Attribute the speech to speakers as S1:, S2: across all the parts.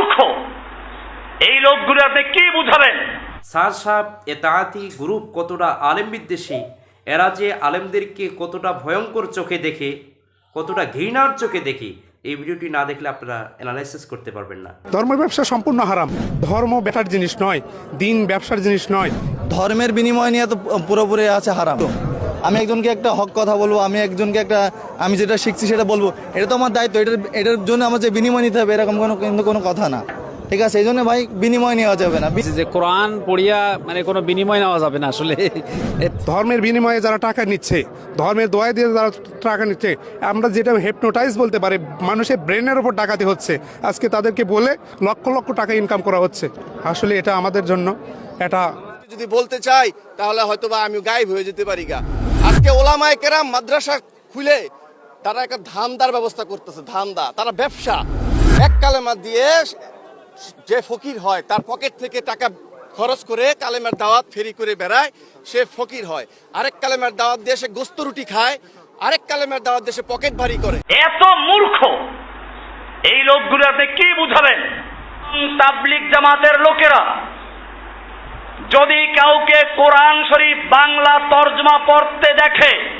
S1: মূর্খ। এই লোকগুলো আপনি কি বুঝাবেন?
S2: সার সাহেব এতাহাতি গ্রুপ কতটা আলেম বিদ্বেষী এরা যে আলেমদেরকে কতটা ভয়ঙ্কর চোখে দেখে কতটা ঘৃণার চোখে দেখে এই ভিডিওটি না দেখলে আপনারা অ্যানালাইসিস করতে পারবেন না।
S3: ধর্ম ব্যবসা সম্পূর্ণ হারাম। ধর্ম ব্যবসার জিনিস নয় দিন ব্যবসার জিনিস নয়।
S4: ধর্মের বিনিময় নিয়ে তো পুরোপুরি আছে হারাম। আমি একজনকে একটা হক কথা বলব আমি একজনকে একটা আমি যেটা শিখছি সেটা বলব। এটা তো আমার দায়িত্ব এটার এটার জন্য আমার যে বিনিময় নিতে হবে এরকম কোনো কিন্তু কোনো কথা না। ঠিক আছে এই জন্য ভাই বিনিময় নেওয়া যাবে না।
S5: যে কোরআন পড়িয়া মানে কোনো বিনিময় নেওয়া যাবে না আসলে।
S3: ধর্মের বিনিময়ে যারা টাকা নিচ্ছে ধর্মের দোয়াই দিয়ে যারা টাকা নিচ্ছে আমরা যেটা হেপনোটাইজ বলতে পারি মানুষের ব্রেনের ওপর ডাকাতি হচ্ছে। আজকে তাদেরকে বলে লক্ষ লক্ষ টাকা ইনকাম করা হচ্ছে। আসলে এটা আমাদের জন্য এটা
S6: যদি বলতে চাই তাহলে হয়তো বা আমি গায়েব হয়ে যেতে পারি গা। আজকে ওলামায় মাদ্রাসা খুলে তারা একটা ধান্দার ব্যবস্থা করতেছে, ধান্দা। তারা ব্যবসা। এক কালেমা দিয়ে যে ফকির হয়, তার পকেট থেকে টাকা খরচ করে কালেমার দাওয়াত ফেরি করে বেড়ায়, সে ফকির হয়। আরেক কালেমার দাওয়াত দিয়ে সে গোস্ত রুটি খায়, আরেক কালেমার দাওয়াত দিয়ে সে পকেট ভারী করে।
S1: এত মূর্খ! এই লোকগুলো আপনি কি বুঝাবেন? তাবলিক জামাতের লোকেরা যদি কাউকে কোরআন শরীফ বাংলা তর্জমা পড়তে দেখে,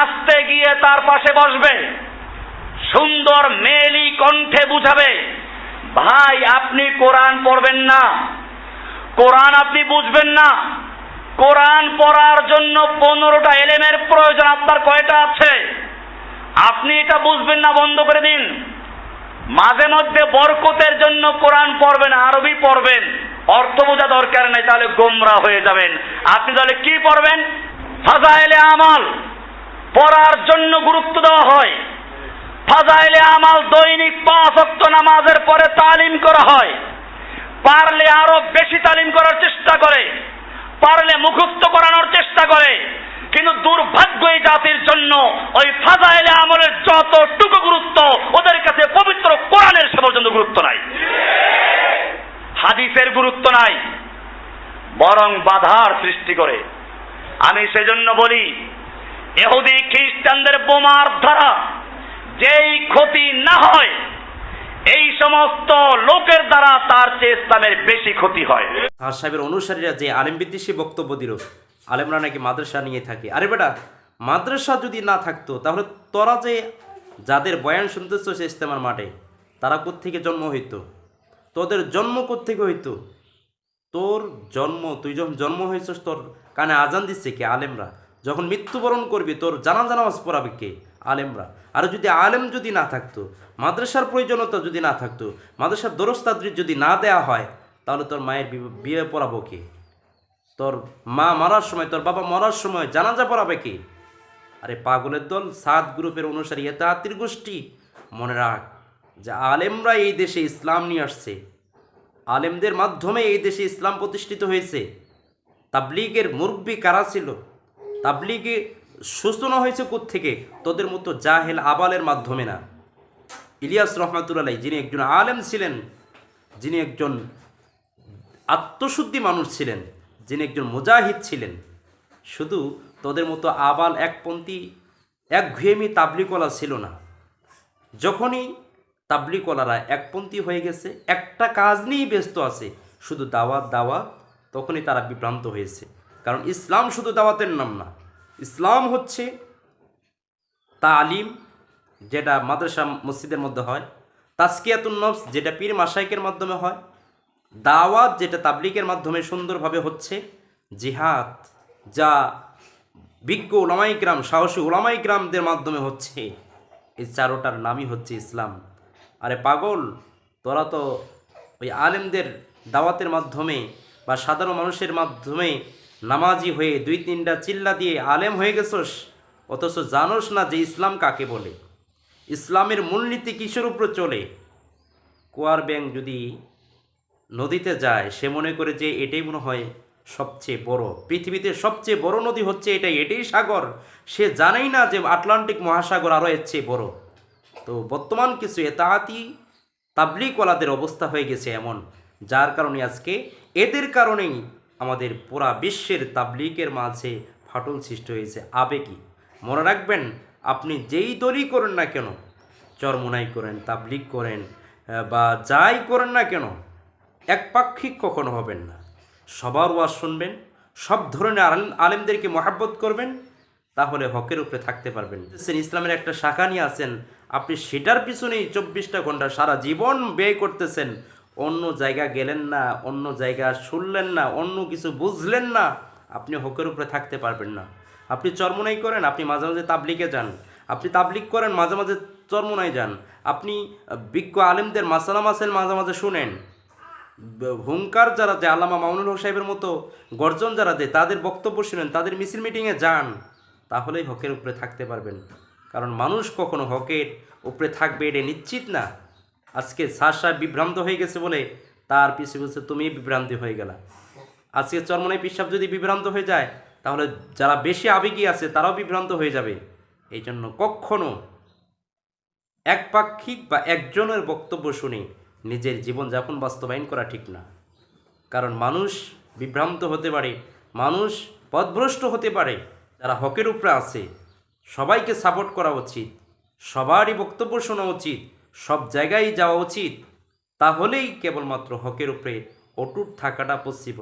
S1: আসতে গিয়ে তার পাশে বসবে, সুন্দর মেলি কণ্ঠে বুঝাবে, ভাই, আপনি কোরআন পড়বেন না। কোরআন আপনি বুঝবেন না। কোরআন পড়ার জন্য পনেরোটা এলেমের প্রয়োজন আপনার কয়টা আছে? আপনি এটা বুঝবেন না, বন্ধ করে দিন। মাঝে মধ্যে বরকতের জন্য কোরআন পড়বেন, আরবি পড়বেন। অর্থ বোঝা দরকার নাই, তাহলে গোমরা হয়ে যাবেন। আপনি তাহলে কি পড়বেন? ফাজাইলে আমাল। পড়ার জন্য গুরুত্ব দেওয়া হয়। ফাজাইলে আমাল দৈনিক পাঁচ অক্ত নামাজের পরে তালিম করা হয়। পারলে আরও বেশি তালিম করার চেষ্টা করে। পারলে মুখস্থ করানোর চেষ্টা করে। কিন্তু দুর্ভাগ্য এই জাতির জন্য ওই ফাজাইলে আমলের যতটুকু গুরুত্ব ওদের কাছে পবিত্র কোরআনের সে পর্যন্ত গুরুত্ব নাই হাদিসের গুরুত্ব নাই বরং বাধার সৃষ্টি করে। আমি সেজন্য বলি এহুদি খ্রিস্টানদের বোমার দ্বারা যেই ক্ষতি না হয়, এই সমস্ত লোকের দ্বারা তার চেয়ে ইসলামের বেশি ক্ষতি হয়।
S2: সার সাহেবের অনুসারীরা যে আলেম বিদ্বেষী বক্তব্য দিল, আলেমরা নাকি মাদ্রাসা নিয়ে থাকে। আরে বেটা, মাদ্রাসা যদি না থাকতো, তাহলে তোরা যে যাদের বয়ান শুনতেছ সে ইস্তেমার মাঠে, তারা কোত্থেকে জন্ম হইতো? তোদের জন্ম কোত্থেকে হইতো? তোর জন্ম, তুই যখন জন্ম হয়েছিস, তোর কানে আজান দিচ্ছে কে? আলেমরা। যখন মৃত্যুবরণ করবি, তোর জানা জানাজ পড়াবে কে? আলেমরা। আর যদি আলেম যদি না থাকতো, মাদ্রাসার প্রয়োজনীয়তা যদি না থাকতো, মাদ্রাসার দরস্তাদ্রি যদি না দেয়া হয়, তাহলে তোর মায়ের বিয়ে পড়াবো কে? তোর মা মারার সময়, তোর বাবা মরার সময় জানাজা পড়াবে কে? আরে পাগলের দল, সাত গ্রুপের অনুসারী, এত আত্মীর গোষ্ঠী। মনে রাখ যে আলেমরা এই দেশে ইসলাম নিয়ে আসছে। আলেমদের মাধ্যমে এই দেশে ইসলাম প্রতিষ্ঠিত হয়েছে। তাবলিগের মুরব্বী কারা ছিল? তাবলিগে সূচনা হয়েছে থেকে তোদের মতো জাহেল আবালের মাধ্যমে না। ইলিয়াস রহমাতুল্লাহ যিনি একজন আলেম ছিলেন, যিনি একজন আত্মশুদ্ধি মানুষ ছিলেন, যিনি একজন মুজাহিদ ছিলেন, শুধু তোদের মতো আবাল একপন্থী এক ঘুয়েমি তাবলিকলা ছিল না। যখনই তাবলিকলারা একপন্থী হয়ে গেছে, একটা কাজ নিয়েই ব্যস্ত আছে, শুধু দাওয়াত দাওয়াত তখনই তারা বিভ্রান্ত হয়েছে। কারণ ইসলাম শুধু দাওয়াতের নাম না, ইসলাম হচ্ছে তালিম যেটা মাদ্রাসা মসজিদের মধ্যে হয় তাস্কিয়াতুন নফস যেটা পীর মাসাইকের মাধ্যমে হয়, দাওয়াত যেটা তাবলিকের মাধ্যমে সুন্দরভাবে হচ্ছে, জিহাদ যা বিজ্ঞ ওলামাই গ্রাম সাহসী ওলামাই গ্রামদের মাধ্যমে হচ্ছে, এই চারোটার নামই হচ্ছে ইসলাম। আরে পাগল, তোরা তো ওই আলেমদের দাওয়াতের মাধ্যমে বা সাধারণ মানুষের মাধ্যমে নামাজি হয়ে দুই তিনটা চিল্লা দিয়ে আলেম হয়ে গেছস, অথচ জানোস না যে ইসলাম কাকে বলে? ইসলামের মূলনীতি কিসের উপর চলে? কুয়ার ব্যাং যদি নদীতে যায়, সে মনে করে যে এটাই মনে হয় সবচেয়ে বড়। পৃথিবীতে সবচেয়ে বড় নদী হচ্ছে এটাই এটাই সাগর। সে জানেই না যে আটলান্টিক মহাসাগর আরও এর চেয়ে বড়। তো বর্তমান কিছু এতাহাতি তাবলিকওয়ালাদের অবস্থা হয়ে গেছে এমন, যার কারণে আজকে এদের কারণেই আমাদের পুরা বিশ্বের তাবলিকের মাঝে ফাটল সৃষ্টি হয়েছে। আবেগী। মনে রাখবেন, আপনি যেই দলই করেন না কেন, চরমোনাই করেন তাবলিক করেন বা যাই করেন না কেন, একপাক্ষিক কখনো হবেন না। সবার ওয়াজ শুনবেন, সব ধরনের আলেম- আলেমদেরকে মহাব্বত করবেন তাহলে হকের উপরে থাকতে পারবেন। ইসলামের একটা শাখা নিয়ে আছেন, আপনি সেটার পিছনেই চব্বিশটা ঘণ্টা সারা জীবন ব্যয় করতেছেন। অন্য জায়গা গেলেন না, অন্য জায়গা শুনলেন না, অন্য কিছু বুঝলেন না, আপনি হকের উপরে থাকতে পারবেন না। আপনি চর্মনাই করেন, আপনি মাঝে মাঝে তাবলিকে যান। আপনি তাবলিক করেন, মাঝে মাঝে চর্মনাই যান। আপনি বিজ্ঞ আলেমদের মাসালা মাসেল মাঝে মাঝে শুনেন। হুঙ্কার যারা দেয় আল্লামা মামুনুল হক সাহেবের মতো গর্জন যারা দেয়, তাদের বক্তব্য শুনেন, তাদের মিছিল মিটিংয়ে যান। তাহলেই হকের উপরে থাকতে পারবেন। কারণ মানুষ কখনো হকের উপরে থাকবে, এটা নিশ্চিত না। আজকে সার সাহেব বিভ্রান্ত হয়ে গেছে বলে তার পিছু পিছু তুমি বিভ্রান্তি হয়ে গেলা। আজকে চরমনাই পিসাব যদি বিভ্রান্ত হয়ে যায়, তাহলে যারা বেশি আবেগী আছে, তারাও বিভ্রান্ত হয়ে যাবে। এই জন্য কখনো একপাক্ষিক বা একজনের বক্তব্য শুনে নিজের জীবনযাপন বাস্তবায়ন করা ঠিক না। কারণ মানুষ বিভ্রান্ত হতে পারে, মানুষ পথভ্রষ্ট হতে পারে যারা হকের উপরে আছে, সবাইকে সাপোর্ট করা উচিত, সবারই বক্তব্য শোনা উচিত, সব জায়গায় যাওয়া উচিত, তাহলেই কেবলমাত্র হকের উপরে অটুট থাকাটা পসিবল